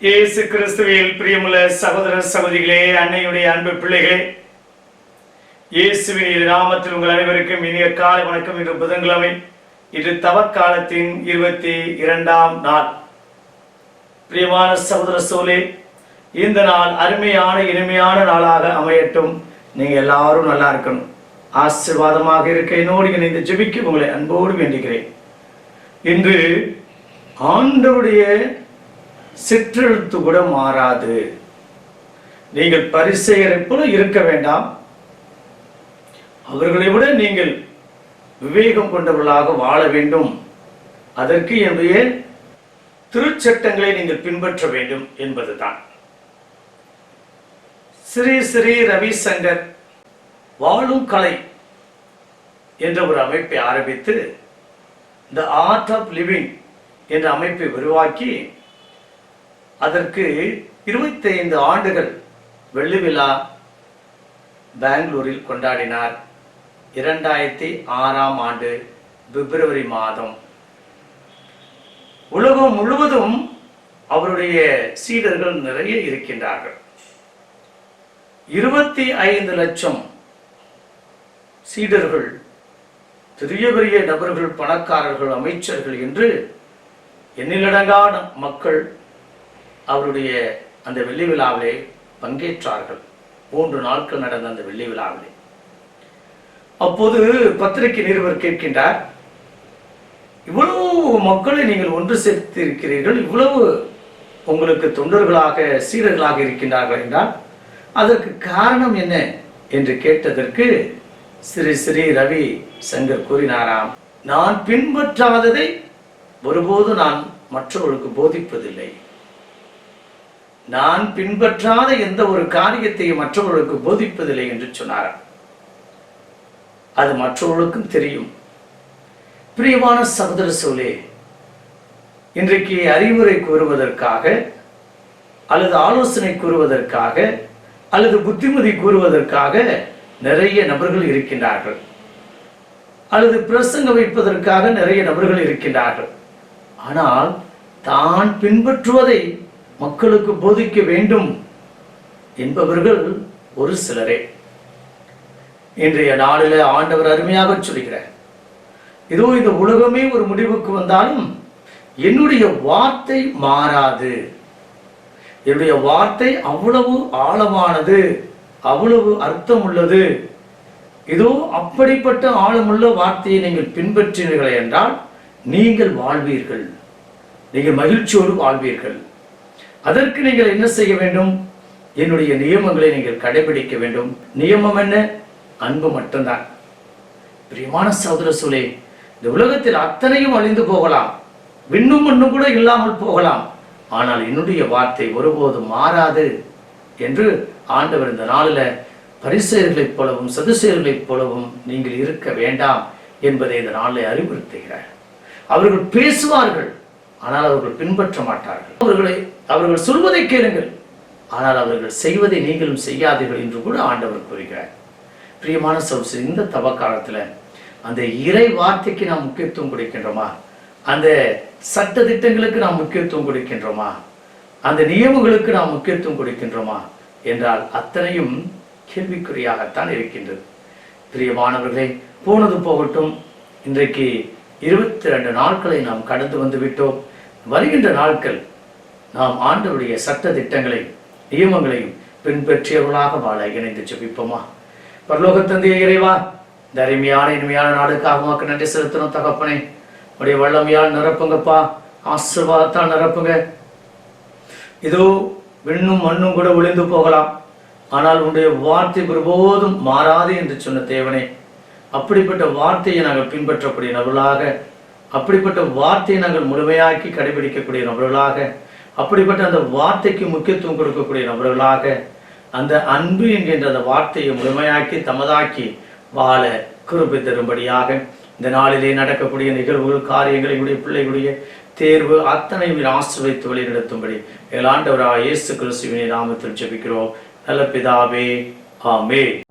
இயேசு கிறிஸ்துவில் பிரியமுள்ள சகோதர சகோதரிகளே அன்னையுடைய அன்பு பிள்ளைகளே இயேசுவின் இரு நாமத்தில் உங்கள் அனைவருக்கும் இனிய காலை வணக்கம் இன்று புதன்கிழமை இது தவக்காலத்தின் இருபத்தி இரண்டாம் நாள். பிரியமான சகோதர சோலே இந்த நாள் அருமையான இனிமையான நாளாக அமையட்டும். நீங்கள் எல்லாரும் நல்லா இருக்கணும். ஆசீர்வாதமாக இருக்க என்னோடு இணைந்து ஜெபிக்க உங்களை அன்போடு வேண்டுகிறேன். இன்று ஆண்டவருடைய சிற்றெழுத்து கூட மாறாது. நீங்கள் பரிசெயரை போல இருக்க வேண்டாம். அவர்களை விட நீங்கள் விவேகம் கொண்டவர்களாக வாழ வேண்டும். அதற்கு என்னுடைய திருச்சட்டங்களை நீங்கள் பின்பற்ற வேண்டும் என்பதுதான். ஸ்ரீ ஸ்ரீ ரவிசங்கர் வாழும் கலை என்ற ஒரு அமைப்பை ஆரம்பித்து த ஆர்ட் ஆஃப் லிவிங் என்ற அமைப்பை உருவாக்கி அதற்கு இருபத்தைந்து ஆண்டுகள் வெள்ளி விழா பெங்களூரில் கொண்டாடினார். இரண்டாயிரத்தி ஆறாம் ஆண்டு பிப்ரவரி மாதம். உலகம் முழுவதும் அவருடைய சீடர்கள் நிறைய இருக்கின்றார்கள். இருபத்தி ஐந்து லட்சம் சீடர்கள் பெரிய பெரிய நபர்கள் பணக்காரர்கள் அமைச்சர்கள் என்று எண்ணிலடங்கான மக்கள் அவருடைய அந்த வெள்ளி விழாவிலே பங்கேற்றார்கள். மூன்று நாட்கள் நடந்த அந்த வெள்ளி விழாவிலே. அப்போது பத்திரிகை நிருபர் கேட்கின்றார் இவ்வளவு மக்களை நீங்கள் ஒன்று சேர்த்து இருக்கிறீர்கள் இவ்வளவு உங்களுக்கு தொண்டர்களாக சீரர்களாக இருக்கின்றார்கள் என்றால் அதற்கு காரணம் என்ன? என்று கேட்டதற்கு ஸ்ரீ ஸ்ரீ ரவி சங்கர் கூறினாராம் நான் பின்பற்றாததை ஒருபோது நான் மற்றவர்களுக்கு போதிப்பதில்லை. நான் பின்பற்றாத எந்த ஒரு காரியத்தையும் மற்றவர்களுக்கு போதிப்பதில்லை என்று சொன்னாராம் அது மற்றவர்களுக்கும் தெரியும். பிரியமான சகோதர சோலே இன்றைக்கு அறிவுரை கூறுவதற்காக அல்லது ஆலோசனை கூறுவதற்காக அல்லது புத்திமதி கூறுவதற்காக நிறைய நபர்கள் இருக்கின்றார்கள். அல்லது பிரசங்க வைப்பதற்காக நிறைய நபர்கள் இருக்கின்றார்கள். ஆனால் தான் பின்பற்றுவதை மக்களுக்கு போதிக்க வேண்டும் என்பவர்கள் ஒரு சிலரே. இன்றைய நாளில் ஆண்டவர் அருமையாக சொல்கிறார். இதோ இந்த உலகமே ஒரு முடிவுக்கு வந்தாலும் என்னுடைய வார்த்தை மாறாது. என்னுடைய வார்த்தை அவ்வளவு ஆழமானது அவ்வளவு அர்த்தம் உள்ளது இதோ அப்படிப்பட்ட ஆழமுள்ள வார்த்தையை நீங்கள் பின்பற்றினீர்கள் என்றால் நீங்கள் வாழ்வீர்கள். நீங்கள் மகிழ்ச்சியோடு வாழ்வீர்கள். அதற்கு நீங்கள் என்ன செய்ய வேண்டும்? என்னுடைய நியமங்களை நீங்கள் கடைபிடிக்க வேண்டும். நியமம் என்ன? அன்பு மட்டும்தான். பிரியமான சகோதர சூழே இந்த உலகத்தில் அத்தனையும் அழிந்து போகலாம். விண்ணும் ஒன்றும் கூட இல்லாமல் போகலாம். ஆனால் என்னுடைய வார்த்தை ஒருபோதும் மாறாது என்று ஆண்டவர் இந்த நாளில் பரிசெயர்களைப் போலவும் சதுசெயர்களைப் போலவும் நீங்கள் இருக்க வேண்டாம் என்பதை இந்த நாளில் அறிவுறுத்துகிறார். அவர்கள் பேசுவார்கள். ஆனால் அவர்கள் பின்பற்ற மாட்டார்கள். அவர்களை அவர்கள் சொல்வதை கேளுங்கள். ஆனால் அவர்கள் செய்வதை நீங்களும் செய்யாதீர்கள் என்று கூட ஆண்டவர் கூறுகிறார். பிரியமான சௌசு இந்த தவ காலத்துல அந்த இறை வார்த்தைக்கு நாம் முக்கியத்துவம் கொடுக்கின்றோமா? அந்த சட்ட திட்டங்களுக்கு நாம் முக்கியத்துவம் கொடுக்கின்றோமா? அந்த நியமங்களுக்கு நாம் முக்கியத்துவம் கொடுக்கின்றோமா? என்றால் அத்தனையும் கேள்விக்குறியாகத்தான் இருக்கின்றது. பிரியமானவர்களே போனது போகட்டும். இன்றைக்கு இருபத்தி ரெண்டு நாட்களை நாம் கடந்து வந்து விட்டோம். வருகின்ற நாட்கள் நாம் ஆண்டவருடைய சட்ட திட்டங்களையும் நியமங்களையும் பின்பற்றியவர்களாக வாழ இணைந்து ஜெபிப்போமா? பரலோக தந்தைய இறைவா இந்த அருமையான இனிமையான நாடுக்காக உமக்கு நன்றி செலுத்தணும் தகப்பனே. உடைய வல்லமையால் நிரப்புங்கப்பா ஆசிர்வாதத்தால் நிரப்புங்க. இதோ விண்ணும் மண்ணும் கூட ஒளிந்து போகலாம். ஆனால் உன்னுடைய வார்த்தை ஒருபோதும் மாறாது என்று சொன்ன தேவனே. அப்படிப்பட்ட வார்த்தையை நாங்கள் பின்பற்றக்கூடிய நபர்களாக அப்படிப்பட்ட வார்த்தையை நாங்கள் முழுமையாக்கி கடைபிடிக்கக்கூடிய நபர்களாக அப்படிப்பட்ட அந்த வார்த்தைக்கு முக்கியத்துவம் கொடுக்கக்கூடிய நபர்களாக அந்த அன்பு என்கின்ற அந்த வார்த்தையை முழுமையாக்கி தமதாக்கி வாழ குறுப்பி தரும்படியாக இந்த நாளிலே நடக்கக்கூடிய நிகழ்வுகள் காரியங்கள் எங்களுடைய பிள்ளைகளுடைய தேர்வு அத்தனையும் ஆசிர்வைத்து வழி நடத்தும்படி எங்கள் ஆண்டவராக இயேசு கிறிஸ்துவினை நாமத்தில் ஜெபிக்கிறோம். நல்ல பிதாவே ஆமே